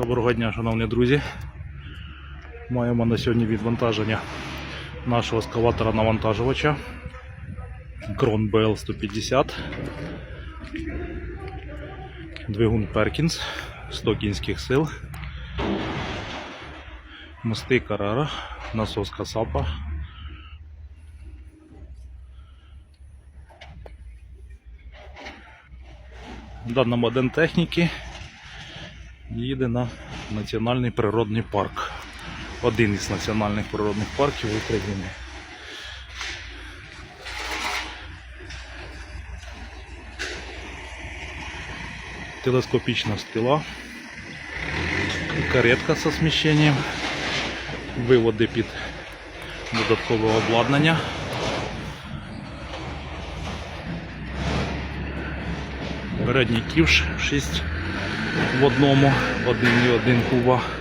Доброго дня, шановні друзі. Маємо на сьогодні відвантаження нашого ескаватора навантажувача Крон BL 150. Двигун Перкінс, 100 кінських сил. Мости Карара, насос Касапа. Дана модель техніки їде на Національний природний парк. Один із національних природних парків України. Телескопічна стила, каретка з сміщенням, виводи під додаткове обладнання. Передній ківш 6 в одному, один і один куба.